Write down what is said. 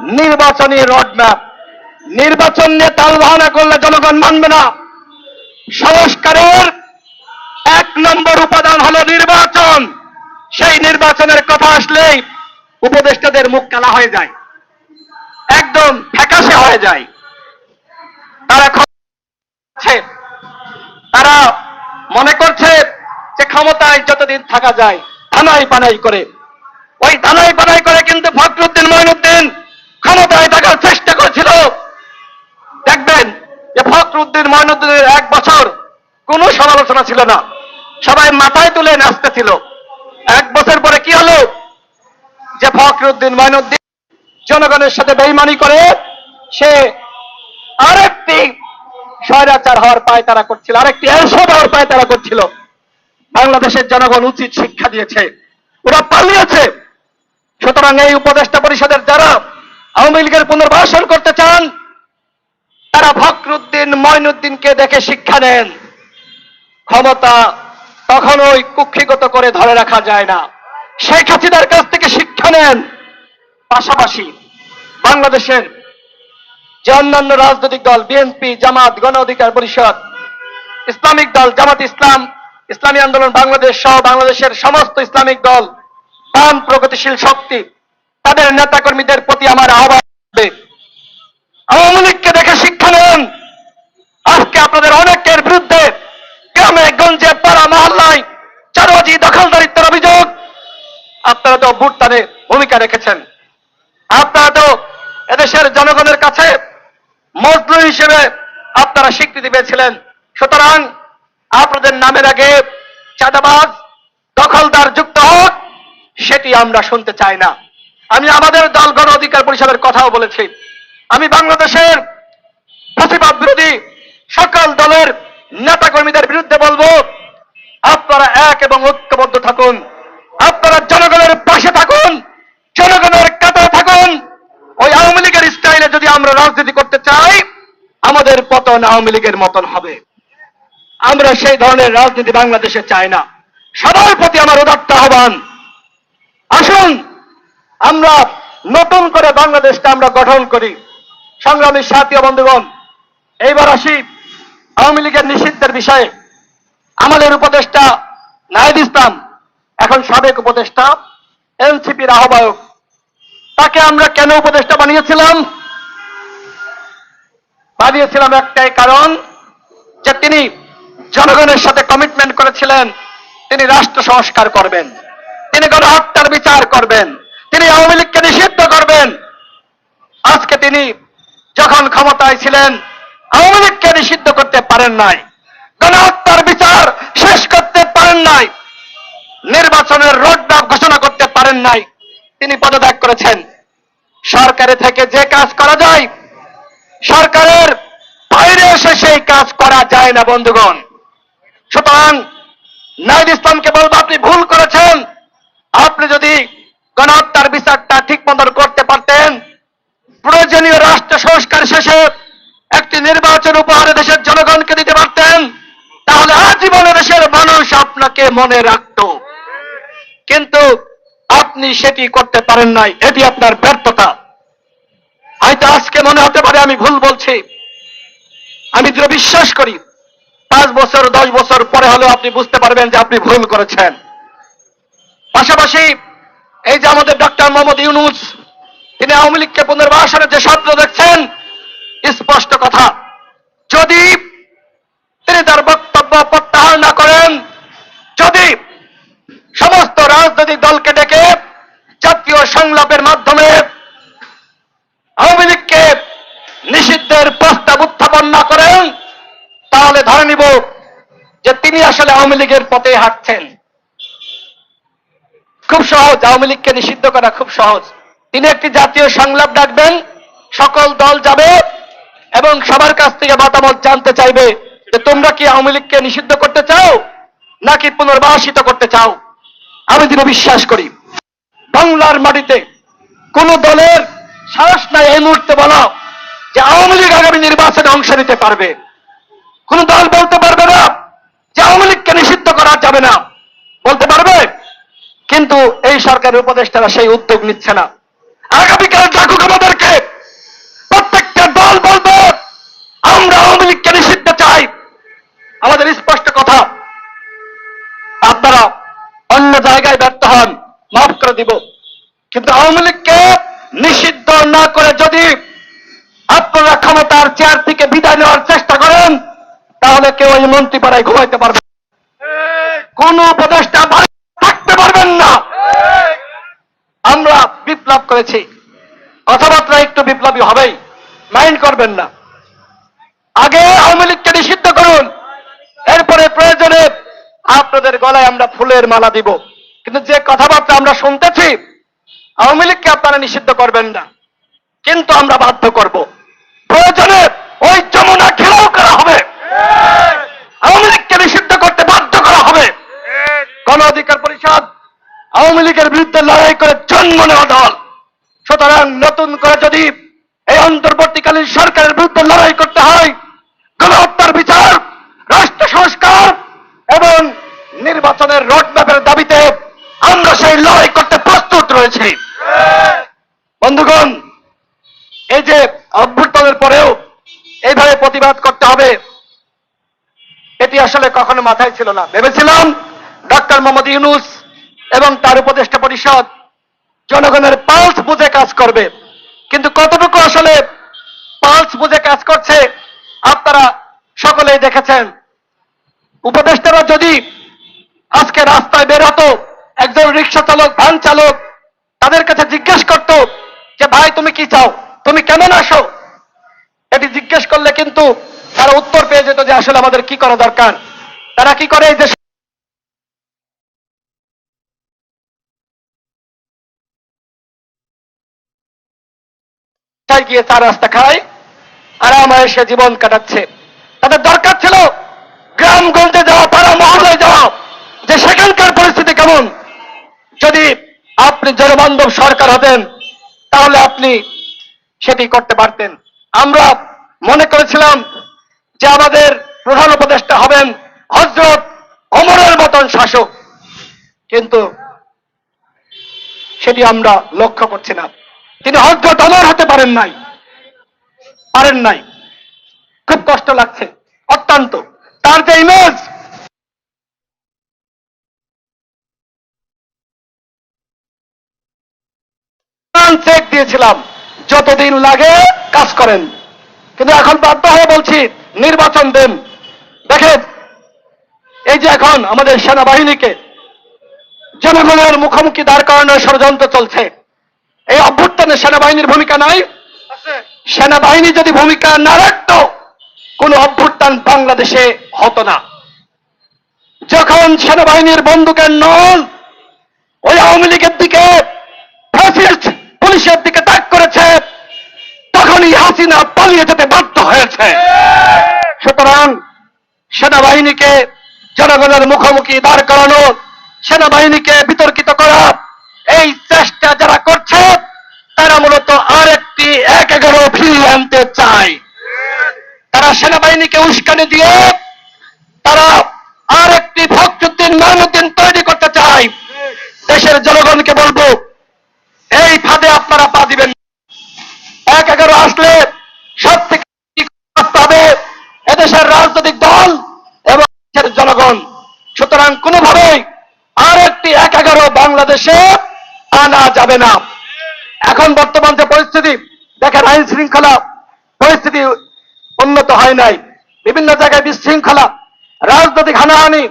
নির্বাচনী রোডম্যাপ। নির্বাচন নিয়ে তালবাহানা করলে জনগণ মানবে না। সংস্কারের এক নম্বর উপাদান হলো নির্বাচন। সেই নির্বাচনের কথা আসলেই উপদেষ্টাদের মুখ কালা হয়ে যায়। একদম ফ্যাকাশে হয়ে যায়। তারা তারা মনে করছে যে ক্ষমতায় যতদিন থাকা যায় থানাই পানাই করে। ওই থানাই পানাই করে কিন্তু ফখরুদ্দিন, মঈনুদ্দিন ক্ষমতায় থাকার চেষ্টা করেছিল। দেখবেন যে ফখরুদ্দিন মঈনুদ্দিনের এক বছর কোনো সমালোচনা ছিল না। সবাই মাথায় তুলে নাচতেছিল। এক বছর পরে কি হলো? যে ফখরুদ্দিন মঈনুদ্দিন জনগণের সাথে বেইমানি করে সে আরেকটি স্বৈরাচার হওয়ার পায় তারা করছিল, আরেকটি এরশাদ হওয়ার পায় তারা করছিল। বাংলাদেশের জনগণ উচিত শিক্ষা দিয়েছে, ওরা পালিয়েছে। সুতরাং এই উপদেষ্টা পরিষদের যারা আওয়ামী লীগের পুনর্বাসন করতে চান, তারা ফখরুদ্দিন ময়নুদ্দিনকে দেখে শিক্ষা নেন। ক্ষমতা কখনোই কুক্ষিগত করে ধরে রাখা যায় না। শেখ হাসিনার কাছ থেকে শিক্ষা নেন। পাশাপাশি বাংলাদেশের যে অন্যান্য রাজনৈতিক দল বিএনপি জামাত, গণ অধিকার পরিষদ, ইসলামিক দল, জামাত ইসলাম, ইসলামী আন্দোলন, বাংলাদেশ সহ বাংলাদেশের সমস্ত ইসলামিক দল, বাম প্রগতিশীল শক্তি তাদের নেতাকর্মীদের প্রতি আমার আহ্বান। আওয়ামী লীগকে দেখে শিক্ষা নেন। আজকে আপনাদের অনেকের বিরুদ্ধে গ্রামে গঞ্জে পাড়া মহল্লায় চারবাজি দখলদারিত্বের অভিযোগ। আপনারা তো ভোটদানে ভূমিকা রেখেছেন। আপনারা তো এদেশের জনগণের কাছে মজলুম হিসেবে আপনারা স্বীকৃতি পেয়েছিলেন। সুতরাং আপনাদের নামের আগে চাঁদাবাজ, দখলদার, যুক্ত হোক, সেটি আমরা শুনতে চাই না। আমি আমাদের দল গণ অধিকার পরিষদের কথাও বলেছি। আমি বাংলাদেশের ফসিবাদ বিরোধী সকল দলের নেতাকর্মীদের বিরুদ্ধে বলব, আপনারা এক এবং ঐক্যবদ্ধ থাকুন। আপনারা জনগণের পাশে থাকুন, জনগণের কাতারে থাকুন। ওই আওয়ামী লীগের স্টাইলে যদি আমরা রাজনীতি করতে চাই, আমাদের পতন আওয়ামী লীগের মতন হবে। আমরা সেই ধরনের রাজনীতি বাংলাদেশে চাই না। সবার প্রতি আমার উদাত্ত আহ্বান। আসুন আমরা নতুন করে বাংলাদেশকে আমরা গঠন করি। সংগ্রামী সাথী বন্ধুগণ, এইবার আসি আওয়ামী লীগের নিষিদ্ধের বিষয়ে। আমাদের উপদেষ্টা নাহিদ ইসলাম, এখন সাবেক উপদেষ্টা, এনসিপির আহ্বায়ক। তাকে আমরা কেন উপদেষ্টা বানিয়েছিলাম? বানিয়েছিলাম একটাই কারণ যে তিনি জনগণের সাথে কমিটমেন্ট করেছিলেন, তিনি রাষ্ট্র সংস্কার করবেন, তিনি গণহত্যার বিচার করবেন। তিনি আওয়ামী লীগকে নিষিদ্ধ করবেন। আজকে তিনি যখন ক্ষমতায় ছিলেন, আওয়ামী লীগকে নিষিদ্ধ করতে পারেন নাই। গণহত্যার বিচার শেষ করতে পারেন নাই। নির্বাচনের রোডম্যাপ ঘোষণা করতে পারেন নাই। তিনি পদত্যাগ করেছেন। সরকারে থেকে যে কাজ করা যায়, সরকারের বাইরে এসে সেই কাজ করা যায় না, বন্ধুগণ। সুতরাং নাইদ ইসলামকে বলব, আপনি ভুল করেছেন। আপনি যদি ঠিক মতন করতে পারতেন। প্রয়োজনীয় রাষ্ট্র সংস্কার শেষে একটি নির্বাচন উপহারে দেশের জনগণকে দিতে পারতেন। তাহলে আজীবনে দেশের মানুষ আপনাকে মনে রাখত। কিন্তু আপনি সেটি করতে পারেন নাই। এটি আপনার ব্যর্থতা। হয়তো আজকে মনে হতে পারে আমি ভুল বলছি। আমি দৃঢ় বিশ্বাস করি, পাঁচ বছর, দশ বছর পরে হলেও আপনি বুঝতে পারবেন যে আপনি ভুল করেছেন। পাশাপাশি এই যে আমাদের ডক্টর মোহাম্মদ ইউনুস, তিনি আওয়ামী লীগকে পুনর্বাসনের যে স্বপ্ন দেখছেন, স্পষ্ট কথা, যদি তিনি তার বক্তব্য প্রত্যাহার না করেন, যদি সমস্ত রাজনৈতিক দলকে ডেকে জাতীয় সংলাপের মাধ্যমে আওয়ামী লীগকে নিষিদ্ধের প্রস্তাব উত্থাপন না করেন, তাহলে ধরে নিব যে তিনি আসলে আওয়ামী লীগের পথে হাঁটছেন। খুব সহজ, আওয়ামী লীগকে নিষিদ্ধ করা খুব সহজ। তিনি একটি জাতীয় সংলাপ ডাকবেন, সকল দল যাবে এবং সবার কাছ থেকে মতামত জানতে চাইবে যে তোমরা কি আওয়ামী লীগকে নিষিদ্ধ করতে চাও নাকি পুনর্বাসিত করতে চাও। আমি তিনি বিশ্বাস করি, বাংলার মাটিতে কোন দলের সাহস নাই এই মুহূর্তে বলা যে আওয়ামী লীগ আগামী নির্বাচনে অংশ নিতে পারবে। কোন দল বলতে পারবে না যে আওয়ামী লীগকে নিষিদ্ধ করা যাবে না। সরকারের উপদেষ্টারা সেই উদ্যোগ নিচ্ছে না। আগামীকাল ডাকুক আমাদেরকে। প্রত্যেকটা দল বলব, আমরা আওয়ামী লীগকে নিষিদ্ধ চাই। আমাদের স্পষ্ট কথা, আপনারা অন্য জায়গায় ব্যর্থ হন, মাফ করে দিব। কিন্তু আওয়ামী লীগকে নিষিদ্ধ না করে যদি আপনারা ক্ষমতার চেয়ার থেকে বিদায় নেওয়ার চেষ্টা করেন, তাহলে কেউ এই মন্ত্রী পাড়ায় ঘুমাইতে পারবে কোন উপদেষ্টা বিপ্লব করেছি। কথাবার্তা একটু বিপ্লবী হবেই মাইন্ড করবেন না। আগে আওয়ামী লীগকে নিষিদ্ধ করুন, এরপরে প্রয়োজনে আপনাদের গলায় আমরা ফুলের মালা দিব। কিন্তু যে কথাবার্তা আমরা শুনতেছি, আওয়ামী লীগকে আপনারা নিষিদ্ধ করবেন না। কিন্তু আমরা বাধ্য করব। প্রয়োজনে ওই যমুনা ঘেরাও করা হবে। আওয়ামী লীগকে নিষিদ্ধ করতে বাধ্য করা হবে। গণ অধিকার পরিষদ আওয়ামী লীগের বিরুদ্ধে লড়াই করে জন্ম নেওয়া দল। সুতরাং নতুন করে যদি এই অন্তর্বর্তীকালীন সরকারের বিরুদ্ধে লড়াই করতে হয়, গণহত্যার বিচার, রাষ্ট্র সংস্কার এবং নির্বাচনের রোডম্যাপের দাবিতে আমরা সেই লড়াই করতে প্রস্তুত রয়েছি। বন্ধুগণ, এই যে অভ্যুত্থানের পরেও এইভাবে প্রতিবাদ করতে হবে, এটি আসলে কখনো মাথায় ছিল না। ভেবেছিলাম ডক্টর মোহাম্মদ ইউনুস এবং তার উপদেষ্টা পরিষদ জনগণের পালস বুঝে কাজ করবে। কিন্তু কতটুকু আসলে পালস বুঝে কাজ করছে, আপনারা সকলেই দেখেছেন। উপদেষ্টারা যদি আজকে রাস্তায় বের হতো, একজন রিক্সা চালক, ভ্যান চালক তাদের কাছে জিজ্ঞেস করত যে, ভাই, তুমি কি চাও? তুমি কেমন আসো? এটি জিজ্ঞেস করলে কিন্তু তারা উত্তর পেয়ে যেত যে, আসলে আমাদের কি করা দরকার? তারা কি করে এই যে রাস্তায় গিয়ে চার রাস্তা খায় আরামায় সে জীবন কাটাচ্ছে। তাদের দরকার ছিল গ্রাম গ্রামগঞ্জে যাওয়া, পাড়া মহল্লায় যাওয়া। যে সেখানকার পরিস্থিতি কেমন? যদি আপনি জনবান্ধব সরকার হতেন, তাহলে আপনি সেটি করতে পারতেন। আমরা মনে করেছিলাম যে আমাদের প্রধান উপদেষ্টা হবেন হজরত অমরের মতন শাসক। কিন্তু সেটি আমরা লক্ষ্য করছি না। তিনি হজরত অমর হতে পারেন নাই। পারেন নাই। খুব কষ্ট লাগছে। অত্যন্ত। তার যে ইমেজ চেক দিয়েছিলাম। যতদিন লাগে কাজ করেন। কিন্তু এখন বাধ্য হয়ে বলছি, নির্বাচন দেন। দেখেন, এই যে এখন আমাদের সেনাবাহিনীকে জনগণের মুখোমুখি দাঁড় করানোর ষড়যন্ত্র চলছে। এই অভ্যুত্থানে সেনাবাহিনীর ভূমিকা নাই। সেনাবাহিনী যদি ভূমিকা না রাখত, কোন অভ্যুত্থান বাংলাদেশে হতো না। যখন সেনাবাহিনীর বন্দুকের নল ওই আওয়ামী লীগের দিকে পুলিশের দিকে তাক করেছে, তখনই হাসিনা পালিয়ে যেতে বাধ্য হয়েছে। সুতরাং সেনাবাহিনীকে জনগণের মুখোমুখি দাঁড় করানো, সেনাবাহিনীকে বিতর্কিত করা এই চেষ্টা যারা করছে, তারা মূলত আরেকটি এক এগারো ফিরিয়ে আনতে চায়। তারা সেনাবাহিনীকে উস্কানি দিয়ে তারা আরেকটি ভক্তুদ্দিন মাইনুদ্দিন তৈরি করতে চায়। দেশের জনগণকে বলব, এই ফাঁদে আপনারা পা দিবেন এক এগারো আসলে সব থেকে হবে এদেশের রাজনৈতিক দল এবং জনগণ। সুতরাং কোনোভাবেই আর একটি এক এগারো বাংলাদেশে আনা যাবে না। এখন বর্তমান যে পরিস্থিতি, দেখেন আইন শৃঙ্খলা পরিস্থিতি উন্নত হয় নাই। বিভিন্ন জায়গায় বিশৃঙ্খলা, রাজনৈতিক হানাহানি